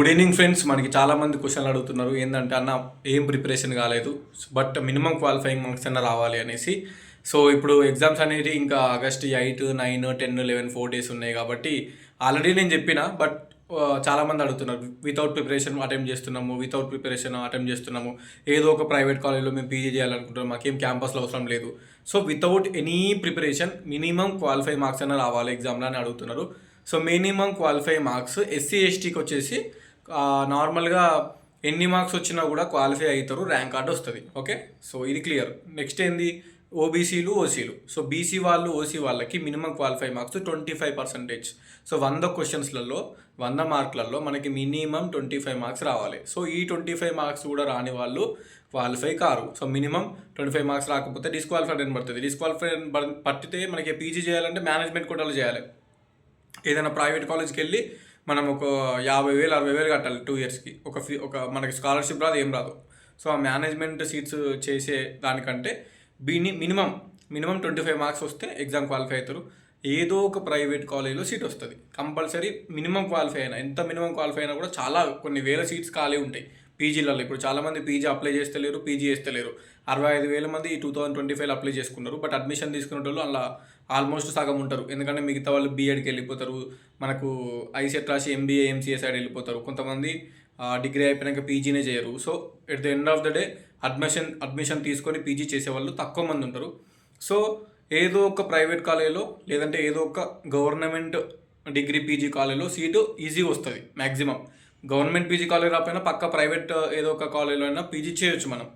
Good evening friends మనకి చాలామంది క్వశ్చన్లు అడుగుతున్నారు. ఏంటంటే అన్న ఏం ప్రిపరేషన్ కాలేదు? బట్ మినిమం క్వాలిఫైయింగ్ మార్క్స్ అన్న రావాలి అనేసి. సో ఇప్పుడు ఎగ్జామ్స్ అనేది ఇంకా August eight nine ten eleven four days ఉన్నాయి కాబట్టి ఆల్రెడీ నేను చెప్పిన బట్ చాలా మంది అడుగుతున్నారు. వితౌట్ ప్రిపరేషన్ అటెంప్ట్ చేస్తున్నాము. వితౌట్ ప్రిపరేషన్ అటెంప్ట్ చేస్తున్నాము. ఏదో ఒక ప్రైవేట్ కాలేజ్లో మేము పీజీ చేయాలనుకుంటున్నాం. మాకేం క్యాంపస్లో అవసరం లేదు. So without any preparation minimum qualify marks అన్న రావాలి ఎగ్జామ్లో అని అడుగుతున్నారు. So minimum qualify marks SC ఎస్టీకి వచ్చేసి నార్మల్గా ఎన్ని మార్క్స్ వచ్చినా కూడా క్వాలిఫై అవుతారు ర్యాంక్ కార్డు వస్తుంది. ఓకే? సో ఇది క్లియర్. నెక్స్ట్ ఏంది? ఓబీసీలు ఓసీలు. సో బీసీ వాళ్ళు ఓసీ వాళ్ళకి minimum qualify marks twenty five percentage. So వంద క్వశ్చన్స్లలో వంద మార్కులలో మనకి మినిమం ట్వంటీ ఫైవ్ మార్క్స్ రావాలి. సో ఈ ట్వంటీ ఫైవ్ మార్క్స్ కూడా రాని వాళ్ళు qualify car. So minimum twenty five marks రాకపోతే డిస్క్వాలిఫైడ్ అని పడుతుంది. డిస్క్వాలిఫైడ్ పట్టితే మనకి పీజీ చేయాలంటే మేనేజ్మెంట్ కోటాలు చేయాలి. ఏదైనా ప్రైవేట్ కాలేజ్కి వెళ్ళి మనం ఒక యాభై వేలు అరవై వేలు కట్టాలి టూ ఇయర్స్కి ఒక ఫీ ఒక మనకి స్కాలర్షిప్ రాదు ఏం రాదు. సో ఆ మేనేజ్మెంట్ సీట్స్ చేసే దానికంటే బిని minimum minimum twenty five marks వస్తే ఎగ్జామ్ క్వాలిఫై అవుతారు. ఏదో ఒక ప్రైవేట్ కాలేజీలో సీట్ వస్తుంది. కంపల్సరీ మినిమం క్వాలిఫై అయినా ఎంత మినిమం క్వాలిఫై అయినా కూడా చాలా కొన్ని వేల సీట్స్ ఖాళీ ఉంటాయి. పీజీలలో ఇప్పుడు చాలామంది పీజీ అప్లై చేస్తలేరు పీజీ చేస్తలేరు. అరవై ఐదు వేల మంది two thousand twenty five apply చేసుకున్నారు. బట్ అడ్మిషన్ తీసుకునే వాళ్ళు అలా ఆల్మోస్ట్ సగం ఉంటారు. ఎందుకంటే మిగతా వాళ్ళు బీఎడ్కి వెళ్ళిపోతారు. మనకు ఐసెట్ రాసి ఎంబీఏ ఎంసీఏ సైడ్ వెళ్ళిపోతారు. కొంతమంది డిగ్రీ అయిపోయాక పీజీనే చేయరు. So at the end of the day admission admission తీసుకొని పీజీ చేసేవాళ్ళు తక్కువ మంది ఉంటారు. సో ఏదో ఒక ప్రైవేట్ కాలేజీలో లేదంటే ఏదో ఒక గవర్నమెంట్ డిగ్రీ పీజీ కాలేజీలో సీటు ఈజీ వస్తుంది మ్యాక్సిమం గవర్నమెంట్ పీజీ కాలేజ్ రాకపోయినా పక్క ప్రైవేట్ ఏదో ఒక కాలేజ్లో అయినా పీజీ చేయొచ్చు మనం.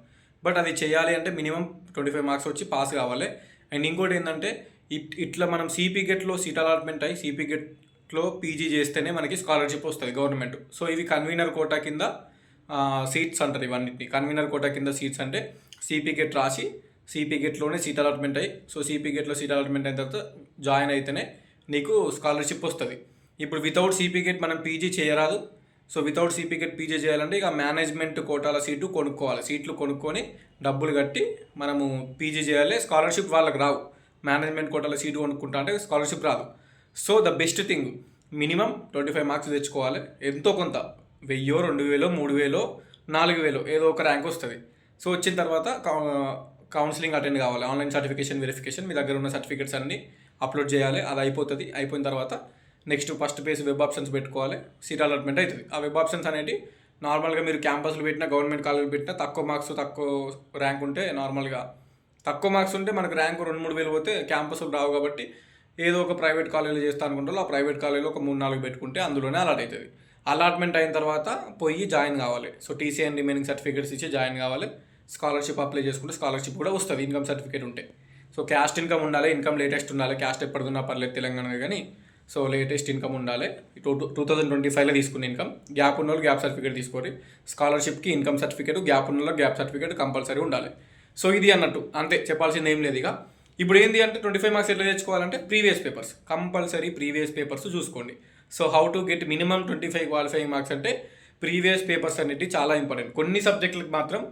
బట్ అది చేయాలి అంటే మినిమం ట్వంటీ ఫైవ్ మార్క్స్ వచ్చి పాస్ కావాలి. అండ్ ఇంకోటి ఏంటంటే ఇట్ ఇట్లా మనం సిపీ గెట్లో సీట్ అలాట్మెంట్ అయ్యి సిపి గెట్లో పీజీ చేస్తేనే మనకి స్కాలర్షిప్ వస్తుంది గవర్నమెంట్. సో ఇవి కన్వీనర్ కోటా కింద సీట్స్ అంటారు ఇవన్నిటిని. కన్వీనర్ కోటా కింద సీట్స్ అంటే సిపీ గెట్ రాసి సిపి గెట్లోనే సీట్ అలాట్మెంట్ అయ్యి సో సిపి గెట్లో సీట్ అలాట్మెంట్ అయిన తర్వాత జాయిన్ అయితేనే నీకు స్కాలర్షిప్ వస్తుంది. ఇప్పుడు వితౌట్ సిపి గెట్ మనం పీజీ చేయరాదు. So without CP GET PG చేయాలంటే ఇక మేనేజ్మెంట్ కోటాల సీటు కొనుక్కోవాలి. సీట్లు కొనుక్కొని డబ్బులు కట్టి మనము పీజీ చేయాలి. స్కాలర్షిప్ వాళ్ళకి రావు. మేనేజ్మెంట్ కోటాల సీటు కొనుక్కుంటా అంటే స్కాలర్షిప్ రాదు. So the best thing minimum twenty five marks తెచ్చుకోవాలి. ఎంతో కొంత వెయ్యో రెండు వేలో మూడు వేలో నాలుగు వేలో ఏదో ఒక ర్యాంక్ వస్తుంది. సో వచ్చిన తర్వాత కౌన్సిలింగ్ అటెండ్ కావాలి. ఆన్లైన్ సర్టిఫికేషన్ వెరిఫికేషన్ మీ దగ్గర ఉన్న సర్టిఫికేట్స్ అన్నీ అప్లోడ్ చేయాలి. అది అయిపోతుంది. అయిపోయిన తర్వాత next first page web options పెట్టుకోవాలి. సీట్ అలాట్మెంట్ అవుతుంది. ఆ వెబ్ ఆప్షన్స్ అనేవి నార్మల్గా మీరు క్యాంపస్లో పెట్టినా గవర్నమెంట్ కాలేజ్ పెట్టినా తక్కువ మార్క్స్ తక్కువ ర్యాంక్ ఉంటే నార్మల్గా. తక్కువ మార్క్స్ ఉంటే మనకు ర్యాంక్ రెండు మూడు వేలు పోతే క్యాంపస్లు రావు కాబట్టి ఏదో ఒక ప్రైవేట్ కాలేజీలో చేస్తా అనుకుంటారు. ఆ ప్రైవేట్ కాలేజీలో ఒక మూడు నాలుగు పెట్టుకుంటే అందులోనే అలాట్ అవుతుంది. అలాట్మెంట్ అయిన తర్వాత పోయి జాయిన్ కావాలి. So TC and remaining certificates ఇచ్చి జాయిన్ కావాలి. స్కాలర్షిప్ అప్లై చేసుకుంటే స్కాలర్షిప్ కూడా వస్తుంది. ఇన్కమ్ సర్టిఫికేట్ ఉంటే. సో క్యాస్ట్ ఇన్కమ్ ఉండాలి. ఇన్కమ్ లేటెస్ట్ ఉండాలి. క్యాస్ట్ ఎప్పటిదున్నా పర్లేదు తెలంగాణ కానీ. సో లేటెస్ట్ ఇన్కమ్ ఉండాలి. టూ టూ థౌజండ్ ట్వంటీ ఫైవ్లో తీసుకున్న ఇన్కమ్. గ్యాప్ ఉన్న వాళ్ళు గ్యాప్ సర్టిఫికేట్ తీసుకోరు స్కాలర్షిప్కి ఇన్కమ్ సర్టిఫికేట్ గ్యాప్ ఉన్న వాళ్ళు గ్యాప్ సర్టిఫికేట్ కంపల్సరీ ఉండాలి. సో ఇది అన్నట్టు అంతే చెప్పాల్సింది ఏం లేదు ఇక. ఇప్పుడు ఏంది అంటే ట్వంటీ ఫైవ్ మార్క్స్ ఎట్లా తెచ్చుకోవాలంటే previous papers compulsory previous papers చూసుకోండి. So how to get minimum twenty five qualifying marks అంటే ప్రీవియస్ పేపర్స్ అనేటివి చాలా ఇంపార్టెంట్. కొన్ని సబ్జెక్టులకు మాత్రం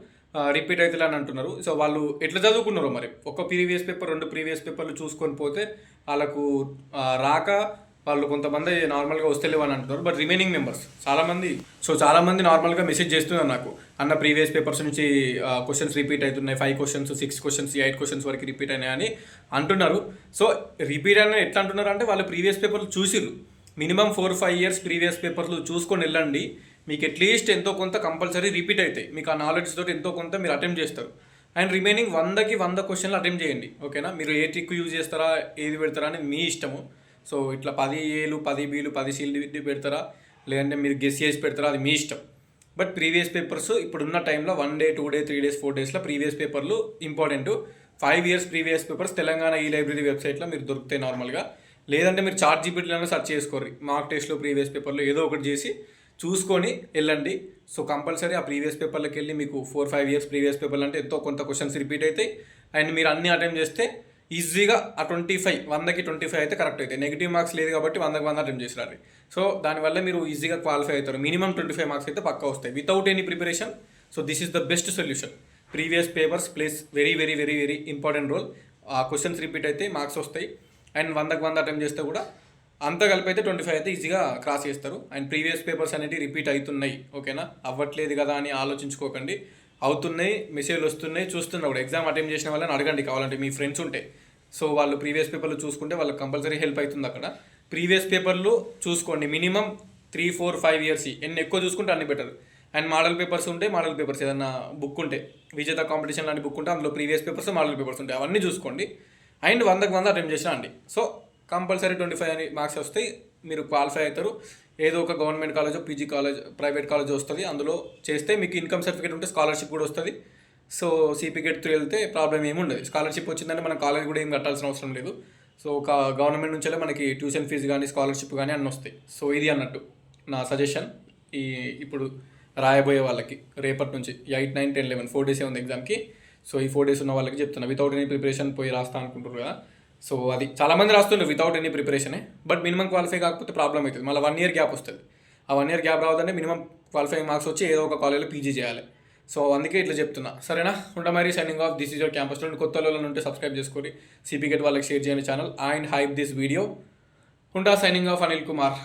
రిపీట్ అవుతుంది అని అంటున్నారు. సో వాళ్ళు ఎట్లా చదువుకున్నారో మరి? ఒక ప్రీవియస్ పేపర్ రెండు ప్రీవియస్ పేపర్లు చూసుకొని పోతే వాళ్ళకు రాక వాళ్ళు కొంతమంది నార్మల్గా వస్తలేవు అని అంటున్నారు. బట్ రిమైనింగ్ మెంబర్స్ చాలామంది సో చాలామంది నార్మల్గా మెసేజ్ చేస్తున్నారు నాకు. అన్న ప్రీవియస్ పేపర్స్ నుంచి క్వశ్చన్స్ రిపీట్ అవుతున్నాయి. Five questions six questions eight questions వరకు రిపీట్ అయినాయి అని అంటున్నారు. సో రిపీట్ అయినా ఎట్లా అంటున్నారు అంటే వాళ్ళు ప్రీవియస్ పేపర్లు చూసిర్రు. Minimum four five years previous పేపర్లు చూసుకొని వెళ్ళండి. మీకు అట్లీస్ట్ ఎంతో కొంత కంపల్సరీ రిపీట్ అవుతాయి. మీకు ఆ నాలెడ్జ్ తోటి ఎంతో కొంత మీరు అటెంప్ట్ చేస్తారు. అండ్ రిమైనింగ్ వందకి వంద క్వశ్చన్లు అటెంప్ట్ చేయండి. ఓకేనా మీరు ఏ ట్రిక్ యూజ్ చేస్తారా ఏది పెడతారా అని మీ ఇష్టము. సో ఇట్లా పది ఏలు పది బీలు పది సీలు పెడతారా? లేదంటే మీరు గెస్ చేసి పెడతారా? అది మీ ఇష్టం. బట్ ప్రీవియస్ పేపర్స్ ఇప్పుడున్న టైంలో one day two day three days four డేస్లో ప్రీవియస్ పేపర్లు important five years previous papers Telangana e library వెబ్సైట్లో మీరు దొరుకుతాయి నార్మల్గా లేదంటే మీరు చార్ట్ జీపీటీలోనే సెర్చ్ చేసుకోరు మార్క్ టెస్ట్లో ప్రీవియస్ పేపర్లో ఏదో ఒకటి చేసి చూసుకొని వెళ్ళండి. సో కంపల్సరీ ఆ ప్రీవియస్ పేపర్లకు వెళ్ళి మీకు ఫోర్ ఫైవ్ ఇయర్స్ ప్రీవియస్ పేపర్లు అంటే ఎంతో కొంత క్వశ్చన్స్ రిపీట్ అవుతాయి. అండ్ మీరు అన్ని అటెంప్ట్ చేస్తే ఈజీగా ఆ ట్వంటీ ఫైవ్ వందకి ట్వంటీ ఫైవ్ అయితే కరెక్ట్ అవుతాయి. నెగిటివ్ మార్క్స్ లేదు కాబట్టి వందకి వంద అటెంప్ట్ చేసినారు సో దానివల్ల మీరు ఈజీగా క్వాలిఫై అవుతారు. మినిమం ట్వంటీ ఫైవ్ మార్క్స్ అయితే పక్కా వస్తాయి. Without any preparation so this is the best solution. Previous papers plays very very very very important role. ఆ క్వశ్చన్స్ రిపీట్ అయితే మార్క్స్ వస్తాయి. అండ్ వందకు వంద అటెంప్ట్ చేస్తే కూడా అంతా కలిపి అయితే ట్వంటీ ఫైవ్ అయితే ఈజీగా క్రాస్ చేస్తారు. అండ్ ప్రీవియస్ పేపర్స్ అనేవి రిపీట్ అవుతున్నాయి. ఓకేనా? అవ్వట్లేదు కదా అని ఆలోచించుకోకండి. అవుతున్నాయి మెసేజ్లు వస్తున్నాయి చూస్తున్నా కూడా. ఎగ్జామ్ అటెంప్ట్ చేసిన వాళ్ళని అడగండి కావాలంటే మీ ఫ్రెండ్స్ ఉంటే. సో వాళ్ళు ప్రీవియస్ పేపర్లు చూసుకుంటే వాళ్ళకి కంపల్సరీ హెల్ప్ అవుతుంది అక్కడ. ప్రీవియస్ పేపర్లు చూసుకోండి. Minimum three four five years ఎన్ని ఎక్కువ చూసుకుంటే అన్ని బెటర్. అండ్ మోడల్ పేపర్స్ ఉంటే మోడల్ పేపర్స్. ఏదన్నా బుక్ ఉంటే. విజేత కాంపిటీషన్ లాంటి బుక్ ఉంటే అందులో ప్రీవియస్ పేపర్స్ మోడల్ పేపర్స్ ఉంటాయి అవన్నీ చూసుకోండి. అండ్ వందకు వంద అటెంప్ట్ చేసినా అండి. సో కంపల్సరీ ట్వంటీ ఫైవ్ అని మార్క్స్ వస్తాయి. మీరు క్వాలిఫై అవుతారు. ఏదో ఒక government college PG college private college వస్తుంది. అందులో చేస్తే మీకు ఇన్కమ్ సర్టిఫికేట్ ఉంటే స్కాలర్షిప్ కూడా వస్తుంది. సో సిపికెట్ త్రూ వెళ్తే ప్రాబ్లం ఏమి ఉండదు. స్కాలర్షిప్ వచ్చిందంటే మన కాలేజ్ కూడా ఏం కట్టాల్సిన అవసరం లేదు. సో ఒక గవర్నమెంట్ నుంచే మనకి ట్యూషన్ ఫీజు కానీ స్కాలర్షిప్ కానీ అన్నీ వస్తాయి. సో ఇది అన్నట్టు నా సజెషన్. ఈ ఇప్పుడు రాయబోయే వాళ్ళకి రేపటి నుంచి eight nine ten eleven four డేసే ఉంది ఎగ్జామ్కి. సో ఈ ఫోర్ డేస్ ఉన్న వాళ్ళకి చెప్తున్నా. వితౌట్ ఎనీ ప్రిపరేషన్ పోయి రాస్తా అనుకుంటారు కదా. సో అది చాలామంది రాస్తున్నారు వితౌట్ ఎనీ ప్రిపరేషనే బట్ మినిమం క్వాలిఫై కాకపోతే ప్రాబ్లం అవుతుంది. మళ్ళీ వన్ ఇయర్ గ్యాప్ వస్తుంది. ఆ వన్ ఇయర్ గ్యాప్ రావద్దంటే మినిమం క్వాలిఫైయింగ్ మార్క్స్ వచ్చి ఏదో ఒక కాలేజ్లో పీజీ చేయాలి. సో అందుకే ఇట్లా చెప్తున్నా. సరేనా? ఉండ మరి signing off this is your campus student కొత్త వాళ్ళు ఉంటే సబ్స్క్రైబ్ చేసుకోండి. సిపికెట్ వాళ్ళకి షేర్ చేయండి channel and hype this video ఉంటా సైనింగ్ ఆఫ్ అనిల్ కుమార్